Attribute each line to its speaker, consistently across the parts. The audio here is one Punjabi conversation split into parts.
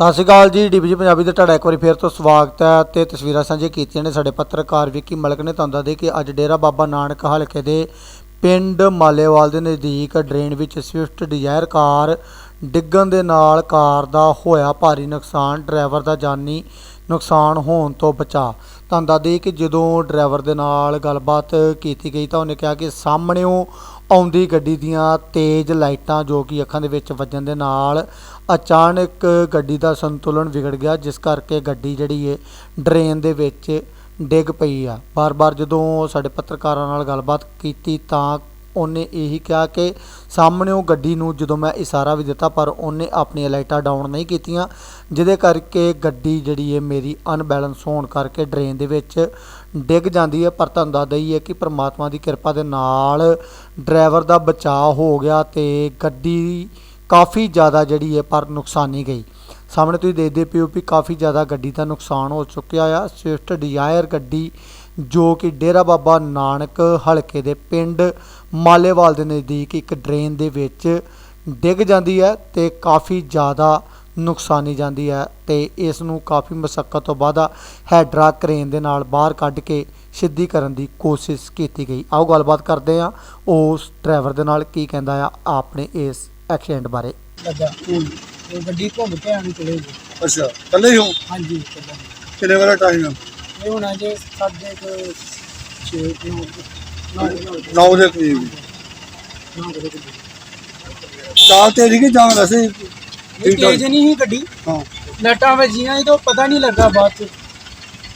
Speaker 1: ਸਤਿ ਸ਼੍ਰੀ ਅਕਾਲ ਜੀ ਡੀਬੀਜੀ ਪੰਜਾਬੀ ਦਾ ਤੁਹਾਡਾ ਇੱਕ ਵਾਰੀ ਫੇਰ ਤੋਂ ਸਵਾਗਤ ਹੈ ਤੇ ਤਸਵੀਰਾਂ ਸਾਂਝੀਆਂ ਕੀਤੀਆਂ ਨੇ ਸਾਡੇ ਪੱਤਰਕਾਰ ਵਿੱਕੀ ਮਲਕ ਨੇ ਤੁਹਾਨੂੰ ਦੱਸਦੇ ਕਿ ਅੱਜ ਡੇਰਾ ਬਾਬਾ ਨਾਨਕ ਹਲਕੇ ਦੇ ਪਿੰਡ ਮਾਲੇਵਾਲ ਦੇ ਨਜ਼ਦੀਕ ਡਰੇਨ ਵਿੱਚ ਸਵਿਫਟ ਡਿਜ਼ਾਇਰ ਕਾਰ ਡਿੱਗਣ ਦੇ ਨਾਲ ਕਾਰ ਦਾ ਹੋਇਆ ਭਾਰੀ ਨੁਕਸਾਨ, ਡਰਾਈਵਰ ਦਾ ਜਾਨੀ ਨੁਕਸਾਨ ਹੋਣ ਤੋਂ ਬਚਾ। ਤੁਹਾਨੂੰ ਦੱਸ ਕਿ ਜਦੋਂ ਡਰਾਈਵਰ ਦੇ ਨਾਲ ਗੱਲਬਾਤ ਕੀਤੀ ਗਈ ਤਾਂ ਉਹਨੇ ਕਿਹਾ ਕਿ ਸਾਹਮਣਿਓਂ ਆਉਂਦੀ ਗੱਡੀ ਦੀਆਂ ਤੇਜ਼ ਲਾਈਟਾਂ ਜੋ ਕਿ ਅੱਖਾਂ ਦੇ ਵਿੱਚ ਵੱਜਣ ਦੇ ਨਾਲ ਅਚਾਨਕ ਗੱਡੀ ਦਾ ਸੰਤੁਲਨ ਵਿਗੜ ਗਿਆ, ਜਿਸ ਕਰਕੇ ਗੱਡੀ ਜਿਹੜੀ ਹੈ ਡਰੇਨ ਦੇ ਵਿੱਚ ਡਿੱਗ ਪਈ ਆ। ਬਾਰ-ਬਾਰ ਜਦੋਂ ਸਾਡੇ ਪੱਤਰਕਾਰਾਂ ਨਾਲ ਗੱਲਬਾਤ ਕੀਤੀ ਤਾਂ ਉਹਨੇ ਇਹੀ ਕਿਹਾ ਕਿ ਸਾਹਮਣੇ ਉਹ ਗੱਡੀ ਨੂੰ ਜਦੋਂ ਮੈਂ ਇਸ਼ਾਰਾ ਵੀ ਦਿੱਤਾ, ਪਰ ਉਹਨੇ ਆਪਣੀਆਂ ਲਾਈਟਾਂ ਡਾਊਨ ਨਹੀਂ ਕੀਤੀਆਂ, ਜਿਹਦੇ ਕਰਕੇ ਗੱਡੀ ਜਿਹੜੀ ਹੈ ਮੇਰੀ ਅਨਬੈਲੈਂਸ ਹੋਣ ਕਰਕੇ ਡਰੇਨ ਦੇ ਵਿੱਚ ਡਿੱਗ ਜਾਂਦੀ ਹੈ, ਪਰ ਤੁਹਾਨੂੰ ਦੱਸ ਦਈਏ ਕਿ ਪ੍ਰਮਾਤਮਾ ਦੀ ਕਿਰਪਾ ਦੇ ਨਾਲ ਡਰਾਈਵਰ ਦਾ ਬਚਾਅ ਹੋ ਗਿਆ ਤੇ ਗੱਡੀ ਕਾਫੀ ਜ਼ਿਆਦਾ ਜਿਹੜੀ ਹੈ, ਪਰ ਨੁਕਸਾਨੀ ਗਈ। ਸਾਹਮਣੇ ਤੁਸੀਂ ਦੇਖਦੇ ਪਿਓ ਵੀ ਕਾਫੀ ਜ਼ਿਆਦਾ ਗੱਡੀ ਦਾ ਨੁਕਸਾਨ ਹੋ ਚੁੱਕਿਆ ਆ। ਸਵਿਫਟ ਡਿਜ਼ਾਇਰ ਗੱਡੀ ਜੋ ਕਿ ਡੇਰਾ ਬਾਬਾ ਨਾਨਕ ਹਲਕੇ ਦੇ ਪਿੰਡ ਮਾਲੇਵਾਲ ਦੇ ਨਜ਼ਦੀਕ ਇੱਕ ਡਰੇਨ ਦੇ ਵਿੱਚ ਡਿੱਗ ਜਾਂਦੀ ਹੈ ਤੇ ਕਾਫੀ ਜ਼ਿਆਦਾ ਨੁਕਸਾਨੀ ਜਾਂਦੀ ਹੈ ਤੇ ਇਸ ਨੂੰ ਕਾਫੀ ਮਸ਼ੱਕਤ ਤੋਂ ਬਾਅਦ ਹੈਡਰਾ ਕ੍ਰੇਨ ਦੇ ਨਾਲ ਬਾਹਰ ਕੱਢ ਕੇ ਸਿੱਧੀ ਕਰਨ ਦੀ ਕੋਸ਼ਿਸ਼ ਕੀਤੀ ਗਈ। ਆਓ ਗੱਲਬਾਤ ਕਰਦੇ ਹਾਂ ਉਸ ਡਰਾਈਵਰ ਦੇ ਨਾਲ ਕੀ ਕਹਿੰਦਾ ਆ ਆਪਣੇ ਇਸ ਐਕਸੀਡੈਂਟ ਬਾਰੇ।
Speaker 2: ਲੱਗਾ ਇਹ ਗੱਡੀ ਘੁੰਮ ਕੇ ਆਣੀ ਚਲੇ ਜੀ
Speaker 3: ਅੱਛਾ ਕੱਲੇ ਹੀ ਹੋ?
Speaker 2: ਹਾਂਜੀ ਚੱਲਾਂ।
Speaker 3: ਕਿੰਨੇ ਵਾਲਾ ਟਾਈਮ ਆ?
Speaker 2: ਇਹ ਹੋਣਾ ਜੇ ਸਾਡੇ ਕੋ 6 ਤੇ ਹੋ ਨਾ ਨਾ
Speaker 3: 9 ਦੇ ਕਰੀਬ।
Speaker 2: ਨਾ
Speaker 3: ਚਾਲ ਤੇਰੀ ਕਿ ਜਾਂ ਵੈਸੇ ਹੀ?
Speaker 2: ਤੇਜ਼ ਨਹੀਂ ਸੀ ਗੱਡੀ।
Speaker 3: ਹਾਂ।
Speaker 2: ਲਾਈਟਾਂ ਵੱਜੀਆਂ ਇਹ ਤਾਂ ਪਤਾ ਨਹੀਂ ਲੱਗਾ ਬਾਅਦ ਚ।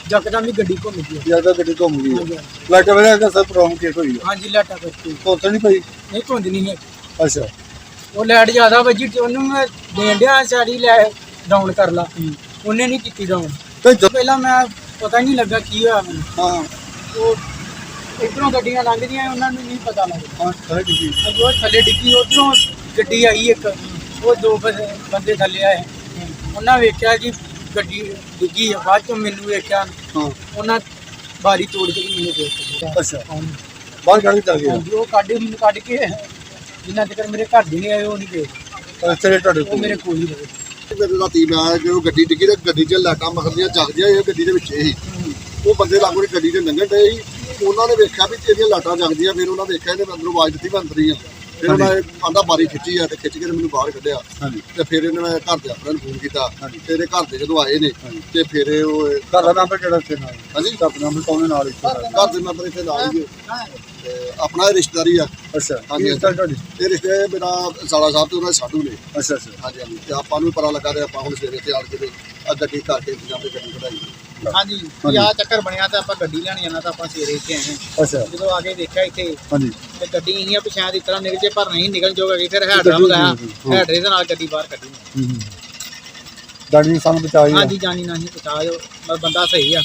Speaker 2: ਜਕਦਮ ਹੀ ਗੱਡੀ ਘੁੰਮ ਗਈ।
Speaker 3: ਜ਼ਿਆਦਾ ਗੱਡੀ ਘੁੰਮ ਗਈ ਲਾਈਟ ਵੇਲੇ ਦਾ ਸਭ ਪ੍ਰੋਬਲਮ ਕੀ ਹੋਈ ਆ।
Speaker 2: ਹਾਂਜੀ ਲਾਈਟਾਂ ਕਰਕੇ
Speaker 3: ਧੁੱਤ ਨਹੀਂ ਪਈ?
Speaker 2: ਨਹੀਂ ਧੁੰਦ ਨਹੀਂ ਹੈ
Speaker 3: ਅੱਛਾ।
Speaker 2: ਉਹ ਲਾਈਟ ਜ਼ਿਆਦਾ ਵੱਜੀ ਤੇ ਉਹਨੂੰ ਮੈਂ ਦੇਣ ਡਿਆ ਸਾਰੀ ਲੈ ਡਾਊਨ ਕਰ ਲਾ। ਉਹਨੇ ਨਹੀਂ ਕੀਤੀ ਡਾਊਨ
Speaker 3: ਤੇ ਜਦ-
Speaker 2: ਪਹਿਲਾਂ ਮੈਂ ਪਤਾ ਨਹੀਂ ਲੱਗਾ ਕੀ ਹੋਇਆ ਮੈਨੂੰ।
Speaker 3: ਹਾਂ।
Speaker 2: ਉਹ ਇਧਰੋਂ ਗੱਡੀਆਂ ਲੰਘਦੀਆਂ ਉਹਨਾਂ ਨੂੰ ਨਹੀਂ ਪਤਾ ਲੱਗਦਾ।
Speaker 3: ਹਾਂ ਸਾਰੇ ਡਿੱਗੀ।
Speaker 2: ਅੱਜ ਉਹ ਥੱਲੇ ਡਿੱਗੀ ਉਧਰੋਂ ਗੱਡੀ ਆਈ ਇੱਕ। ਉਹ ਦੋ ਬੰਦੇ ਬੰਦੇ ਥੱਲੇ ਆਏ। ਉਹਨਾਂ ਵੇਖਿਆ ਕਿ ਗੱਡੀ ਡਿੱਗੀ ਆ ਬਾਅਦ ਚੋਂ ਮੈਨੂੰ ਵੇਖਿਆ।
Speaker 3: ਹਾਂ।
Speaker 2: ਉਹਨਾਂ ਬਾਰੀ ਤੋੜ ਕੇ ਮੈਨੂੰ ਦੇਖ ਦਿੱਤਾ।
Speaker 3: ਅੱਛਾ। ਬਾਹਰ ਗਾੜੀ ਚੱਲ ਗਿਆ।
Speaker 2: ਹਾਂਜੀ ਉਹ ਕੱਢ ਮੈਨੂੰ ਕੱਢ ਕੇ ਜਿੰਨਾ ਤੱਕ ਮੇਰੇ ਘਰ ਦੇ ਨਹੀਂ ਆਏ ਉਹ ਨਹੀਂ ਗਏ
Speaker 3: ਤੇਰੇ ਤੁਹਾਡੇ ਕੋਲ
Speaker 2: ਮੇਰੇ ਕੋਲ ਹੀ ਰਹੇ।
Speaker 4: ਮੇਰੇ ਰਾਤੀ ਮੈਂ ਜਦੋਂ ਗੱਡੀ ਡਿੱਗੀ ਤੇ ਗੱਡੀ 'ਚ ਲਾਈਟਾਂ ਮਖਦੀਆਂ ਜਗਦੀਆਂ ਇਹ ਗੱਡੀ ਦੇ ਵਿੱਚ ਹੀ। ਉਹ ਬੰਦੇ ਲਾਗੋਂ ਦੀ ਗੱਡੀ ਦੇ ਲੰਘਣ ਡਏ ਸੀ। ਉਹਨਾਂ ਨੇ ਵੇਖਿਆ ਵੀ ਤੇਰੀਆਂ ਲਾਈਟਾਂ ਜਗਦੀਆਂ ਫਿਰ ਉਹਨਾਂ ਵੇਖਿਆ ਇਹਨੇ ਅੰਦਰੋਂ ਆਵਾਜ਼ ਦਿੱਤੀ ਮੈਂ ਅੰਦਰ ਹੀ ਆ। ਫਿਰ ਉਹਨਾਂ ਨੇ ਆਂਦਾ ਬਾਰੀ ਖਿੱਚੀ ਆ ਤੇ ਖਿੱਚ ਕੇ ਤੇ ਮੈਨੂੰ ਬਾਹਰ ਕੱਢਿਆ।
Speaker 3: ਹਾਂਜੀ।
Speaker 4: ਤੇ ਫਿਰ ਇਹਨਾਂ ਨੇ ਘਰ ਦੇ ਆਪਣਾ ਨੂੰ ਫੋਨ ਕੀਤਾ।
Speaker 3: ਹਾਂਜੀ।
Speaker 4: ਤੇਰੇ ਘਰ ਦੇ ਜਦੋਂ ਆਏ ਨੇ ਤੇ ਫਿਰ ਇਹ ਉਹ
Speaker 3: ਘਰ ਦਾ ਨੰਬਰ ਕਿਹੜਾ ਇੱਥੇ ਨਾਲ?
Speaker 4: ਹਾਂਜੀ।
Speaker 3: ਘਰ ਦਾ ਨੰਬਰ ਕੌਣ ਨਾਲ?
Speaker 4: ਘਰ ਦੇ ਮੈਂਬਰ ਇੱਥੇ ਨਾਲ ਹੀ ਤੇ ਆਪਣਾ ਇਹ ਰਿਸ਼ਤੇਦਾਰੀ ਆ।
Speaker 3: ਅੱਛਾ।
Speaker 4: ਹਾਂਜੀ।
Speaker 3: ਰਿਸ਼ਤਾ ਤੁਹਾਡੀ?
Speaker 4: ਇਹ ਰਿਸ਼ਤੇ ਮੇਰਾ ਸਾਲਾ ਸਾਹਿਬ ਤੇ ਉਹਨਾਂ ਦੇ ਸਾਧੂ ਨੇ।
Speaker 3: ਅੱਛਾ ਅੱਛਾ।
Speaker 4: ਹਾਂਜੀ ਹਾਂਜੀ। ਤੇ ਆਪਾਂ ਨੂੰ ਵੀ ਪਤਾ ਲੱਗਾ ਤੇ ਆਪਾਂ ਹੁਣ ਸਵੇਰੇ ਤੇ ਆਣ ਕੇ ਤੇ ਆ ਗੱਡੀ ਕਰਕੇ ਇੰਤਜ਼ਾਮ ਤੇ ਕਢਾਈ।
Speaker 2: ਹਾਂਜੀ
Speaker 3: ਹਾਂਜੀ।
Speaker 2: ਆ ਚੱਕਰ ਬਣਿਆ ਤਾਂ ਆਪਾਂ ਗੱਡੀ ਲੈਣ ਜਾਣਾ ਤਾਂ ਆਪਾਂ ਸਵੇਰੇ ਇੱਥੇ ਆਏ ਹਾਂ।
Speaker 3: ਅੱਛਾ।
Speaker 2: ਜਦੋਂ ਆ ਕੇ ਦੇਖਿਆ ਇੱਥੇ
Speaker 3: ਹਾਂਜੀ।
Speaker 2: ਤੇ ਗੱਡੀ ਇੰਨੀਆਂ ਪਛਾਣ ਇਸ ਤਰ੍ਹਾਂ ਨਿਕਲ ਜੇ ਪਰ ਨਹੀਂ ਨਿਕਲ ਜੋਗਾ ਕਿ ਫਿਰ ਹੈਡਰਾ ਮੰਗਾਇਆ
Speaker 3: ਹਾਂ।
Speaker 2: ਹੈਡਰੇ ਦੇ ਨਾਲ ਗੱਡੀ ਬਾਹਰ ਕੱਢੀ।
Speaker 3: ਹੂੰ ਹੂੰ। ਗਾੜੀ ਸਾਨੂੰ ਬਚਾਈ ਆ।
Speaker 2: ਹਾਂਜੀ ਜਾਨੀ ਨਹੀਂ ਪਛਾਇਓ ਬਸ ਬੰਦਾ ਸਹੀ ਆ।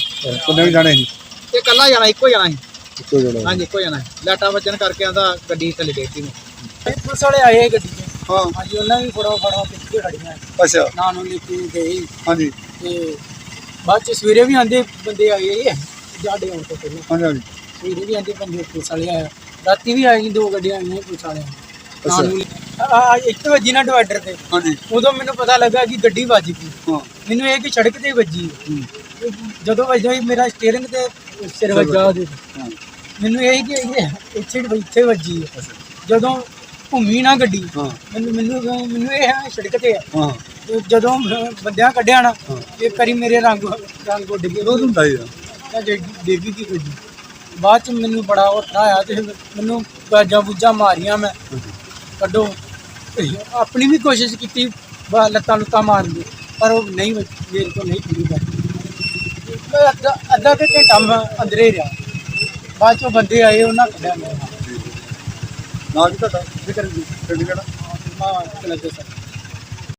Speaker 3: ਕਿੰਨੇ ਵੀ ਜਾਣੇ ਸੀ?
Speaker 2: ਤੇ ਇਕੱਲਾ ਜਾਣਾ ਇੱਕੋ ਜਾਣਾ ਸੀ।
Speaker 3: ਇੱਕੋ ਜਣਾ
Speaker 2: ਹਾਂਜੀ ਇੱਕੋ ਜਾਣਾ। ਲਾਟਾਂ ਵੱਜਣ ਕਰਕੇ ਆਂਦਾ ਗੱਡੀ ਥੱਲੇ ਡੇਟੀ ਨੂੰ। ਪੁਲਿਸ ਵਾਲੇ ਆਏ ਗੱਡੀ 'ਚ।
Speaker 3: ਹਾਂ।
Speaker 2: ਹਾਂਜੀ ਉਹਨਾਂ ਵੀ ਫੜੋ ਫੜੋ ਪਿੱਛੇ ਖੜੀਆਂ।
Speaker 3: ਅੱਛਾ।
Speaker 2: ਨਾ ਨੂੰ ਲੈ ਕੇ ਗਏ
Speaker 3: ਹਾਂਜੀ।
Speaker 2: ਤੇ ਬਾਅਦ ਚ ਸਵੇਰੇ ਵੀ ਆਂਦੇ ਬੰਦੇ ਆਏ ਇਹ ਜਾਡੇ ਆਉਣ ਤੋਂ ਪਹਿਲਾਂ।
Speaker 3: ਹਾਂਜੀ
Speaker 2: ਸਵੇਰੇ ਵੀ ਆਂਦੇ ਬੰਦੇ ਪੁਲਿਸ ਵਾਲੇ ਆਏ ਰਾਤੀ ਵੀ ਆਏ ਦੋ ਗੱਡੀਆਂ ਆਈਆਂ ਪੁਲਿਸ
Speaker 3: ਅੱਛਾ।
Speaker 2: ਅੱਛਾ ਆ ਇੱਕ ਵੱਜੀ ਨਾ ਡਿਵਾਈਡਰ ਤੇ।
Speaker 3: ਹਾਂਜੀ।
Speaker 2: ਉਦੋਂ ਮੈਨੂੰ ਪਤਾ ਲੱਗਾ ਕਿ ਗੱਡੀ ਵੱਜ ਗਈ।
Speaker 3: ਹਾਂ।
Speaker 2: ਮੈਨੂੰ ਇਹ ਕਿ ਸੜਕ ਤੇ ਵੱਜੀ। ਜਦੋਂ ਵੱਜਾ ਮੇਰਾ ਸਟੀਅਰਿੰਗ ਤੇ ਸਿਰ ਵੱਜਾ ਉਹਦੇ।
Speaker 3: ਹਾਂ
Speaker 2: ਮੈਨੂੰ ਇਹ ਕਿ ਇੱਥੇ ਇੱਥੇ ਵੱਜੀ ਜਦੋਂ ਘੁੰਮੀ ਨਾ ਗੱਡੀ ਮੈਨੂੰ ਮੈਨੂੰ ਮੈਨੂੰ ਇਹ ਹੈ ਸੜਕ ਤੇ
Speaker 3: ਹਾਂ।
Speaker 2: ਜਦੋਂ ਬੰਦਿਆਂ ਕੱਢਿਆ ਨਾ। ਇੱਕ ਵਾਰੀ ਮੇਰੇ ਰੰਗ ਰੰਗ ਉੱਡ ਗਏ।
Speaker 3: ਰੋਜ਼ ਹੁੰਦਾ ਹੀ ਆ
Speaker 2: ਮੈਂ ਡੇਗੀ ਕੀ ਗੱਡੀ। ਬਾਅਦ ਚ ਮੈਨੂੰ ਬੜਾ ਉੱਠਾ ਆਇਆ ਤੇ ਮੈਨੂੰ ਬਾਜਾਂ ਬੁੱਜਾਂ ਮਾਰੀਆਂ ਮੈਂ। ਕੱਢੋ। ਆਪਣੀ ਵੀ ਕੋਸ਼ਿਸ਼ ਕੀਤੀ ਲੱਤਾਂ ਲੁੱਤਾਂ ਮਾਰਨ ਦੀ ਪਰ ਉਹ ਨਹੀਂ ਮੇਰੇ ਤੋਂ ਨਹੀਂ ਬਾਤ ਮੈਂ ਅੱਧਾ ਅੱਧਾ ਕੁ ਘੰਟਾ ਮੈਂ ਅੰਦਰੇ ਰਿਹਾ। ਬਾਅਦ ਚੋਂ ਬੰਦੇ ਆਏ ਉਹਨਾਂ ਕੱਢਿਆ ਮੈਂ।
Speaker 3: ਨਾ ਕੀ ਤੁਹਾਡਾ?
Speaker 2: ਫਿਕਰ ਜੀ
Speaker 3: ਕਿਹੜੀ? ਕਿਹੜਾ
Speaker 2: ਮਾਂ ਲੱਗੇ ਸਰ।